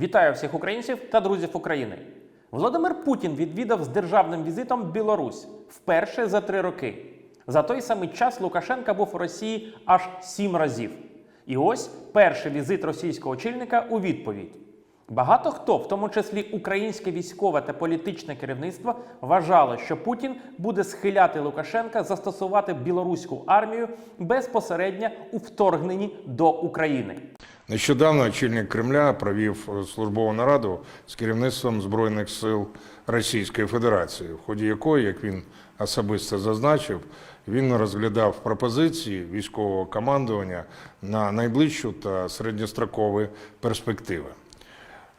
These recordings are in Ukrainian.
Вітаю всіх українців та друзів України. Володимир Путін відвідав з державним візитом Білорусь вперше за три роки. За той самий час Лукашенка був у Росії аж сім разів. І ось перший візит російського очільника у відповідь. Багато хто, в тому числі українське військове та політичне керівництво, вважало, що Путін буде схиляти Лукашенка застосувати білоруську армію безпосередньо у вторгненні до України. Нещодавно очільник Кремля провів е, службову нараду з керівництвом Збройних сил Російської Федерації, в ході якої, як він особисто зазначив, він розглядав пропозиції військового командування на найближчу та середньострокові перспективи.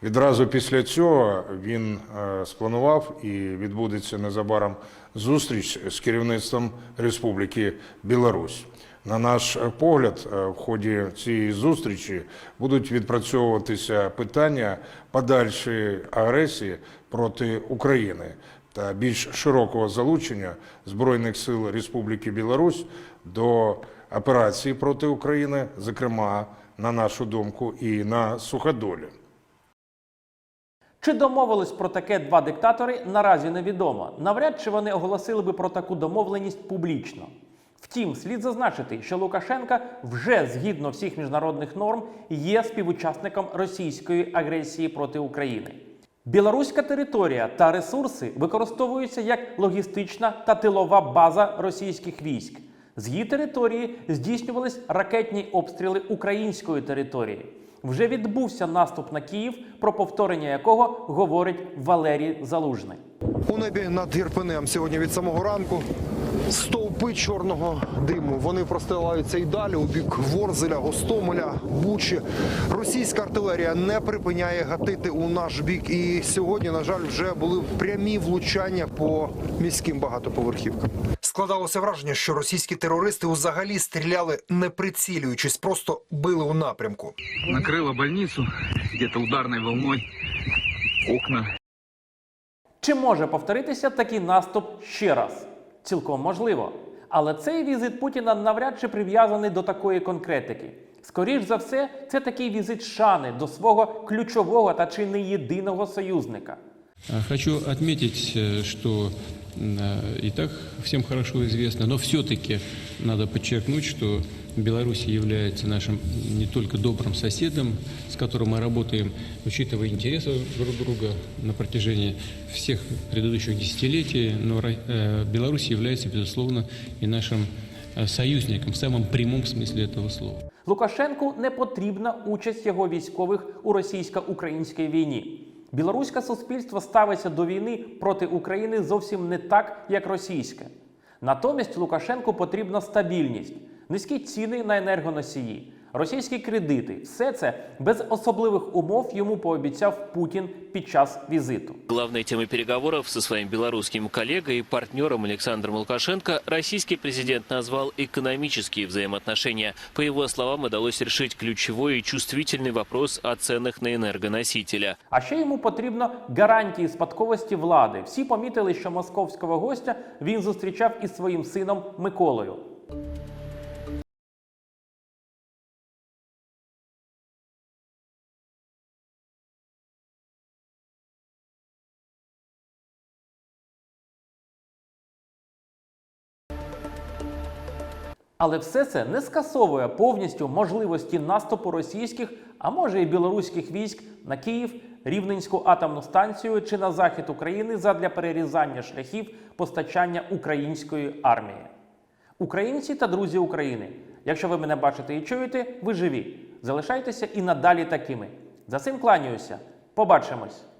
Відразу після цього він е, спланував і відбудеться незабаром зустріч з керівництвом Республіки Білорусь. На наш погляд, е, в ході цієї зустрічі будуть відпрацьовуватися питання подальшої агресії проти України та більш широкого залучення Збройних сил Республіки Білорусь до операції проти України, зокрема, на нашу думку, і на суходолі. Чи домовились про таке два диктатори, наразі невідомо. Навряд чи вони оголосили би про таку домовленість публічно. Втім, слід зазначити, що Лукашенка вже згідно всіх міжнародних норм є співучасником російської агресії проти України. Білоруська територія та ресурси використовуються як логістична та тилова база російських військ. З її території здійснювались ракетні обстріли української території. Вже відбувся наступ на Київ, про повторення якого говорить Валерій Залужний. У небі над Ірпенем сьогодні від самого ранку стовпи чорного диму. Вони простилаються і далі у бік Ворзеля, Гостомеля, Бучі. Російська артилерія не припиняє гатити у наш бік. І сьогодні, на жаль, вже були прямі влучання по міським багатоповерхівкам. Складалося враження, що російські терористи взагалі стріляли не прицілюючись, просто били у напрямку. накрыло больницу где-то ударной волной, окна. Чи може повторитися такий наступ ще раз? Цілком можливо. Але цей візит Путіна навряд чи прив'язаний до такої конкретики. Скоріш за все, це такий візит шани до свого ключового та чи не єдиного союзника. Хочу отметить, що что э, и так всем хорошо известно, но все-таки надо подчеркнуть, что Беларусь является нашим не только добрым соседом, с которым мы работаем, учитывая интересы друг друга на протяжении всех предыдущих десятилетий, но Ро- э, Беларусь является, безусловно, и нашим э, союзником в самом прямом смысле этого слова. Лукашенку не потрібна участь його військових у російсько-українській війні. Білоруське суспільство ставиться до війни проти України зовсім не так, як російське. Натомість Лукашенку потрібна стабільність, низькі ціни на енергоносії, російські кредити. Все це без особливих умов йому пообіцяв Путін під час візиту. Главной темой переговоров со своим белорусским коллегой и партнером Александром Лукашенко российский президент назвал экономические взаимоотношения. По его словам, удалось решить ключевой и чувствительный вопрос о ценах на энергоносителя. А ще йому потрібно гарантії спадковості влади. Всі помітили, що московського гостя він зустрічав із своїм сином Миколою. Але все це не скасовує повністю можливості наступу російських, а може і білоруських військ на Київ, Рівненську атомну станцію чи на захід України задля перерізання шляхів постачання української армії. Українці та друзі України, якщо ви мене бачите і чуєте, ви живі. Залишайтеся і надалі такими. За цим кланяюся. Побачимось!